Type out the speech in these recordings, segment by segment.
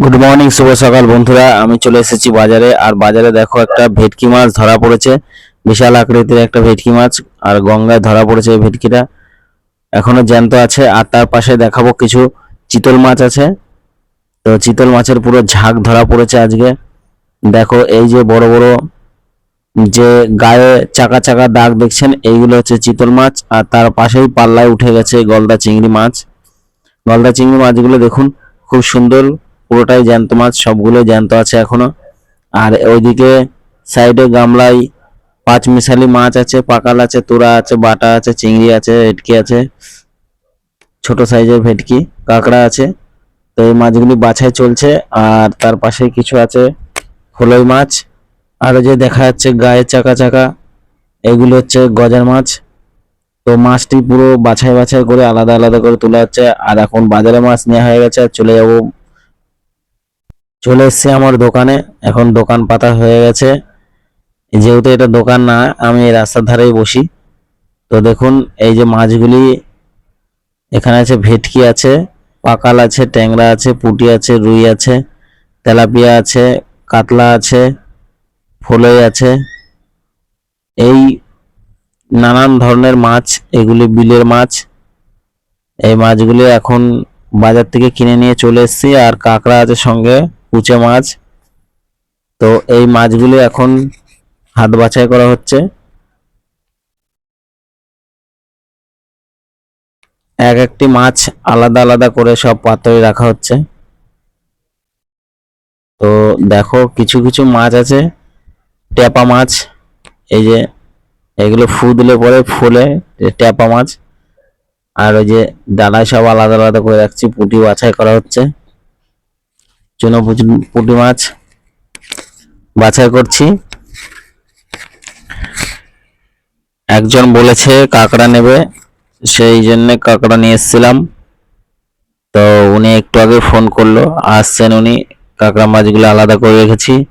Good morning শুভ সকাল বন্ধুরা। আমি চলে এসেছি বাজারে। আর বাজারে দেখো একটা ভেটকি মাছ ধরা পড়েছে। বিশাল আকৃতির একটা ভেটকি মাছ। আর গঙ্গায় ধরা পড়েছে এই ভেটকিটা। এখনও জ্যান্ত আছে। আর তার পাশে দেখাবো কিছু চিতল মাছ আছে। তো চিতল মাছের পুরো ঝাঁক ধরা পড়েছে আজকে। দেখো, এই যে বড় বড় যে গায়ে চাকা চাকা দাগ দেখছেন, এইগুলো হচ্ছে চিতল মাছ। আর তার পাশেই পাল্লায় উঠে গেছে গলদা চিংড়ি মাছ। গলদা চিংড়ি মাছগুলো দেখুন, খুব সুন্দর পুরোটাই জ্যান্ত মাছ সবগুলো জ্যান্ত আছে এখনও। আর ওইদিকে সাইডে গামলায় পাঁচ মিশালি মাছ আছে, পাকাল আছে, তোরা আছে, বাটা আছে, চিংড়ি আছে, ভেটকি আছে। ছোট সাইজের ভেটকি, কাঁকড়া আছে। তো এই মাছগুলি বাছাই চলছে, আর তার পাশে কিছু আছে ফলই মাছ। আর যে দেখা যাচ্ছে গায়ে চাকা চাকা, এগুলো হচ্ছে গজার মাছ। তো মাছটি পুরো বাছাই বাছাই করে আলাদা আলাদা করে তোলা হচ্ছে, আর এখন বাজারে মাছ নেওয়া হয়ে গেছে, আর চলে যাব চলে এসেছি আমার দোকানে। এখন দোকান পাতা হয়ে গেছে। যেহেতু এটা দোকান না, আমি রাস্তার ধারেই বসি। তো দেখুন, এই যে মাছগুলি এখানে আছে, ভেটকি আছে, পাকাল আছে, ট্যাংরা আছে, পুঁটি আছে, রুই আছে, তেলাপিয়া আছে, কাতলা আছে, ফলই আছে। এই নানান ধরনের মাছ, এগুলি বিলের মাছ। এই মাছগুলি এখন বাজার থেকে কিনে নিয়ে চলে এসেছি। আর কাঁকড়া আছে সঙ্গে। কুচে মাছ। তো এই মাছগুলি এখন হাত বাছাই করা হচ্ছে। এক একটি মাছ আলাদা আলাদা করে সব পাত্রে রাখা হচ্ছে। তো দেখো কিছু কিছু মাছ আছে। ট্যাপা মাছ, এই যে এগুলো ফু দিলে পরে ফুলে ট্যাপা মাছ। আর ওই যে ডালায় সব আলাদা আলাদা করে রাখছি, পুঁটি বাছাই করা হচ্ছে। পুচি- পুঁটি মাছ বাছাই করছি। একজন বলেছে কাঁকড়া নেবে, সেই জন্য কাঁকড়া নিয়ে এসেছিলাম। তো উনি একটু আগে ফোন করল, আসছেন উনি, কাঁকড়া মাছগুলো আলাদা করে রেখেছি।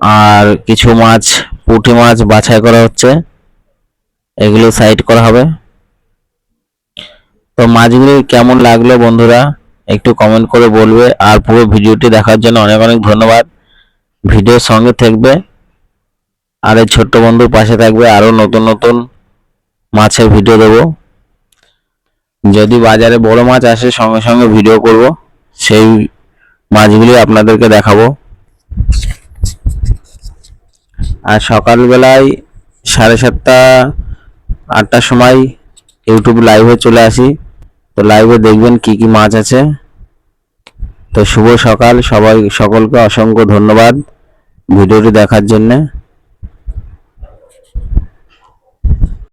আর কিছু মাছ, পুঁটি মাছ বাছাই করা হচ্ছে, এগুলো সাইড করা হবে। তো মাছগুলি কেমন লাগল বন্ধুরা? একটু কমেন্ট করে বলবে। আর পুরো ভিডিওটি দেখার জন্য অনেক অনেক ধন্যবাদ। ভিডিওর সঙ্গে থাকবে। আর এই ছোট্ট বন্ধুর পাশে থাকবে আরও নতুন নতুন মাছের ভিডিও দেবো। যদি বাজারে বড় মাছ আসে, সঙ্গে সঙ্গে ভিডিও করব। সেই মাছগুলি আপনাদেরকে দেখাবো। আর সকালবেলায় সাড়ে সাতটা, আটটার সময় ইউটিউব লাইভে চলে আসি। তো লাইভে দেখবেন কি কি মাছ আছে। তো শুভ সকাল, সবাই সকলকে অসংখ্য ধন্যবাদ ভিডিওটি দেখার জন্যে।